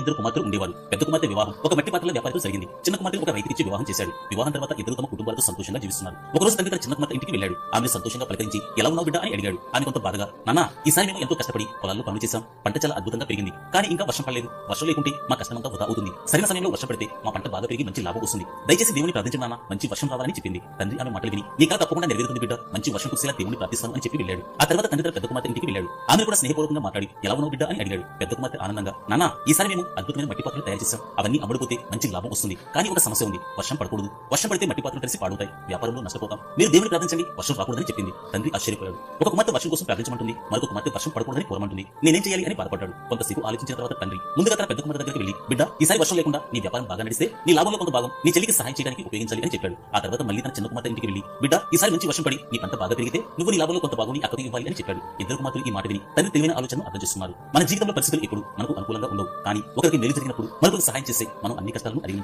ఇద్దరు కుమార్తెలు ఉండేవారు. పెద్ద కుమార్తె వివాహం ఒక మట్టి పాత్రల వ్యాపారితో జరిగింది. చిన్న కుమార్తె ఒక రైతుకిచ్చి వివాహం చేశాడు వివాహం తర్వాత ఇద్దరు తమ కుటుంబాలతో సంతోషంగా జీవిస్తున్నారు. ఒకరోజు తండ్రి తన చిన్న కుమార్తె ఇంటికి వెళ్ళాడు. ఆమె సంతోషంగా పలకరించి ఎలా ఉన్నావు బిడ్డ? అని అడిగాడు. ఆమె కొంత బాధగా నాన్న ఈసారి మేము ఎంతో కష్టపడి పొలాల్లో పనులు చేశాం. పంట చాలా అద్భుతంగా పెరిగింది. కానీ ఇంకా వర్షం పడలేదు. వర్షం లేకుంటే మా కష్టమంతా వృధా అవుతుంది. సరైన సమయంలో వర్షం పడితే మా పంట బాగా పెరిగి మంచి లాభం వస్తుంది. దయచేసి దేవుని ప్రార్థించిన నాన్న. మంచి వర్షం రావాలని చెప్పింది. తండ్రి ఆమె మాటలు విని నీ కళ తప్పకుండా నెరవేరుతుంది బిడ్డ. మంచి వర్షం కురిసేలా దేవుని ప్రార్థిస్తాను అని చెప్పి వెళ్ళాడు. ఆ తర్వాత తండ్రి పెద్ద కుమార్తె ఇంటికి వెళ్ళాడు. ఆమె కూడా స్నేహపూర్వకంగా మాట్లాడి ఎలా ఉన్నావు బిడ్డ? అని అడిగాడు. పెద్ద కుమార్తె ఆనందంగా నాన్న ఈసారి మేము అద్భుతమైన మట్టి పాత్రలు తయారు చేశాం. అవన్నీ అమ్ముడుపోతే మంచి లాభం వస్తుంది. కానీ ఒక సమస్య ఉంది. వర్షం పడకూడదు. వర్షం పడితే మట్టి పాత్రలు కలిసి పాడుతాయి వ్యాపారంలో నష్టపోతాం. మీరు దేవుని ప్రార్థించండి. వర్షం రాకూడదని చెప్పింది. తండ్రి ఆశ్చర్యపోయాడు. ఒక కుమార్తె వర్షం కోసం ప్రార్థించమంటుంది. మరొక కుమార్తె వర్షం పడకూడదని కోరమంటుంది. నేనేం చేయాలి అని బాధపడ్డాడు. కొంతసేపు ఆలోచించిన తర్వాత తండ్రి ముందుగా తన పెద్ద కుమార్తె దగ్గరికి బిడ్డ ఈసారి వర్షం లేకుండా నీ వ్యాపారం బాగా నడిస్తే నీ లాభంలో కొంత భాగం నీ చెల్లికి సహాయం చేయడానికి ఉపయోగించాలి అని చెప్పాడు. ఆ తర్వాత మళ్ళీ తన చిన్న కుమార్తె ఇంటికి వెళ్ళి బిడ్డ ఈసారి మంచి వర్షం పడి నీ పంట బాగా పెరిగితే నువ్వు నీ లాభంలో కొంత భాగం నీ అక్కకి ఇవ్వాలి అని చెప్పాడు. ఇద్దరు కుమార్తెలు ఈ మాట విని తండ్రి తెలివైన ఆలోచన అర్థం చేస్తున్నారు మన జీవితంలో పరిస్థితులు ఎప్పుడు మనకు అనుకూలంగా ఉండవు. కానీ ఒకరికి మేలు జరిగినప్పుడు మనకు సహాయం చేస్తే మనం అన్ని కష్టాలను అధిగమించ